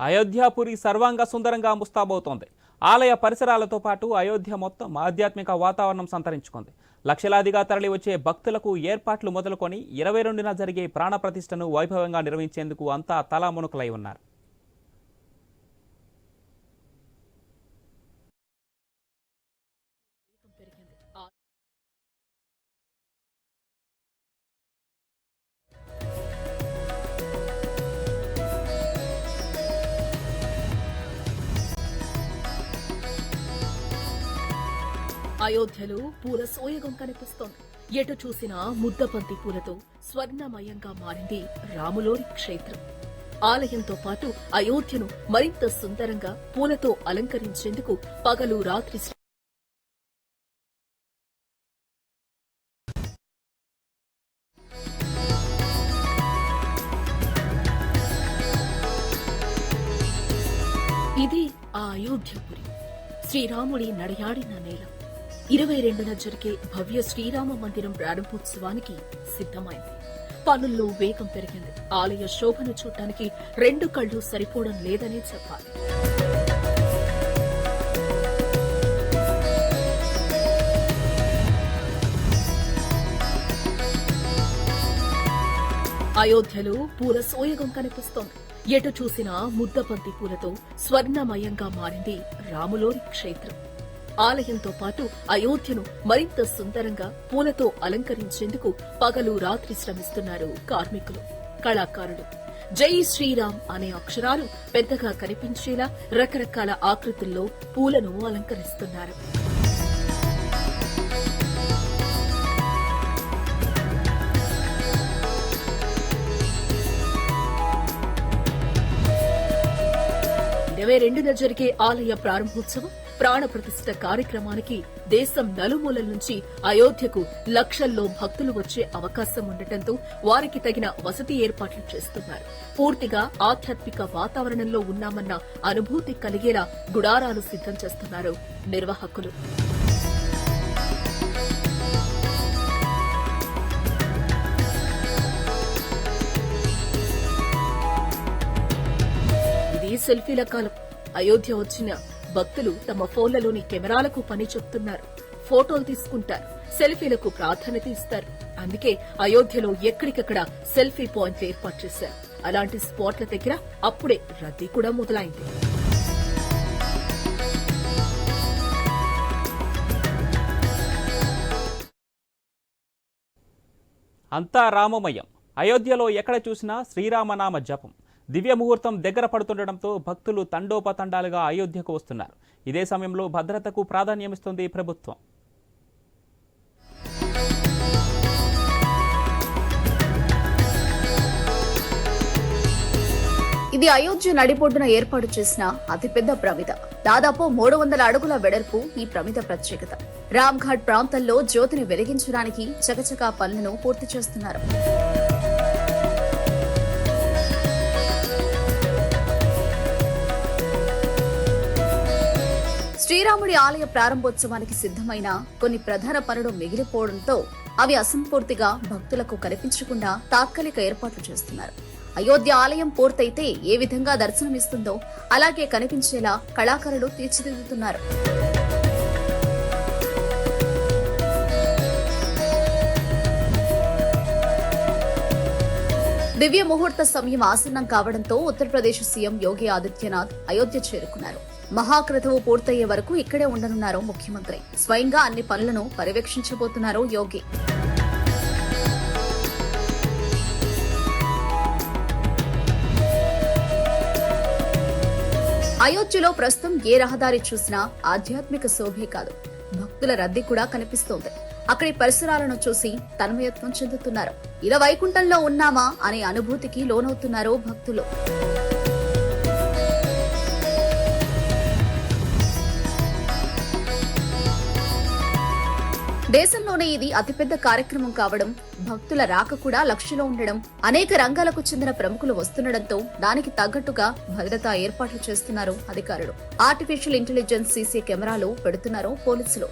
అయోధ్యాపురి సర్వాంగ సుందరంగా ముస్తాబవుతోంది. ఆలయ పరిసరాలతో పాటు అయోధ్య మొత్తం ఆధ్యాత్మిక వాతావరణం సంతరించుకుంది. లక్షలాదిగా తరలి వచ్చే భక్తులకు ఏర్పాట్లు మొదలుకొని ఇరవై రెండున జరిగే ప్రాణప్రతిష్టను వైభవంగా నిర్వహించేందుకు అంతా తలామునుకలై ఉన్నారు. అయోధ్యలో పూల సోయగం కనిపిస్తోంది. ఎటు చూసినా ముద్దబంతి పూలతో స్వర్ణమయంగా మారింది రాములోని క్షేత్రం. ఆలయంతో పాటు అయోధ్యను మరింత సుందరంగా పూలతో అలంకరించేందుకు పగలు రాత్రి ఇది ఆ అయోధ్యపురి. శ్రీరాముడి నడయాడిన నేల. ఇరవై రెండున జరిగే భవ్య శ్రీరామ మందిరం ప్రారంభోత్సవానికి సిద్ధమైంది. పనుల్లో వేగం పెరిగింది. ఆలయ శోభను చూడటానికి రెండు కళ్ళు సరిపోవడం లేదనే చెప్పాలి. అయోధ్యలో పూల సోయగం కనిపిస్తోంది. ఎటు చూసినా ముద్దబంతి పూలతో స్వర్ణమయంగా మారింది రాములోని క్షేత్రం. ఆలయంతో పాటు అయోధ్యను మరింత సుందరంగా పూలతో అలంకరించేందుకు పగలు రాత్రి శ్రమిస్తున్నారు కార్మికులు. కళాకారులు. జై శ్రీరామ్ అనే అక్షరాలు పెద్దగా కనిపించేలా రకరకాల ఆకృతుల్లో పూలను అలంకరిస్తున్నారు. ఇరవై రెండున జరిగే ఆలయ ప్రారంభోత్సవం ప్రాణ ప్రతిష్ఠ కార్యక్రమానికి దేశం నలుమూలల నుంచి అయోధ్యకు లక్షల్లో భక్తులు వచ్చే అవకాశం ఉండటంతో వారికి తగిన వసతి ఏర్పాట్లు చేస్తున్నారు. పూర్తిగా ఆధ్యాత్మిక వాతావరణంలో ఉన్నామన్న అనుభూతి కలిగేలా గుడారాలు సిద్ధం చేస్తున్నారు నిర్వాహకులు. సెల్ఫీల కాలం. అయోధ్య వచ్చిన భక్తులు తమ ఫోన్లలోని కెమెరాలకు పని చెప్తున్నారు. ఫోటోలు తీసుకుంటారు. సెల్ఫీలకు ప్రాధాన్యత ఇస్తారు. అందుకే అయోధ్యలో ఎక్కడికక్కడ సెల్ఫీ పాయింట్లు ఏర్పాటు చేశారు. అలాంటి స్పాట్ల దగ్గర అప్పుడే రద్దీ కూడా మొదలైంది. అంతా రామమయం. అయోధ్యలో ఎక్కడ చూసినా శ్రీరామనామ జపం. దివ్య ముహూర్తం దగ్గర పడుతుండటంతో భక్తులు తండోపతండాలుగా అయోధ్యకు వస్తున్నారు. ఇదే సమయంలో భద్రతకు ప్రాధాన్యమిస్తుంది ప్రభుత్వం. ఇది అయోధ్య నడిపొడ్డున ఏర్పాటు చేసిన అతిపెద్ద ప్రమిద. దాదాపు మూడు వందల అడుగుల వెడల్పు ఈ ప్రమిద ప్రత్యేకత. రామ్ ఘాట్ ప్రాంతంలో జ్యోతిని వెలిగించడానికి చకచకా పనులను పూర్తి చేస్తున్నారు. శ్రీరాముడి ఆలయ ప్రారంభోత్సవానికి సిద్ధమైన కొన్ని ప్రధాన పనులు మిగిలిపోవడంతో అవి అసంపూర్తిగా భక్తులకు కనిపించకుండా తాత్కాలిక ఏర్పాట్లు చేస్తున్నారు. అయోధ్య ఆలయం పూర్తయితే ఏ విధంగా దర్శనమిస్తుందో అలాగే కనిపించేలా కళాకారులు తీర్చిదిద్దుతున్నారు. దివ్య ముహూర్త సమయం ఆసన్నం కావడంతో ఉత్తరప్రదేశ్ సీఎం యోగి ఆదిత్యనాథ్ అయోధ్య చేరుకున్నారు. మహాక్రతువు పూర్తయ్యే వరకు ఇక్కడే ఉండనున్నారు ముఖ్యమంత్రి. స్వయంగా అన్ని పనులను పర్యవేక్షించబోతున్నారు యోగి. అయోధ్యలో ప్రస్తుతం ఏ రహదారి చూసినా ఆధ్యాత్మిక శోభే కాదు. భక్తుల రద్దీ కూడా కనిపిస్తోంది. అక్కడి పరిసరాలను చూసి తన్మయత్వం చెందుతున్నారు. ఇలా వైకుంఠంలో ఉన్నామా అనే అనుభూతికి లోనవుతున్నారు భక్తులు. దేశంలోనే ఇది అతిపెద్ద కార్యక్రమం కావడం భక్తుల రాక కూడా లక్ష్యంలో ఉండడం అనేక రంగాలకు చెందిన ప్రముఖులు వస్తుండడంతో దానికి తగ్గట్టుగా భద్రతా ఏర్పాట్లు చేస్తున్నారు అధికారులు. ఆర్టిఫిషియల్ ఇంటెలిజెన్స్ సీసీ కెమెరాలు పెడుతున్నారు పోలీసులు.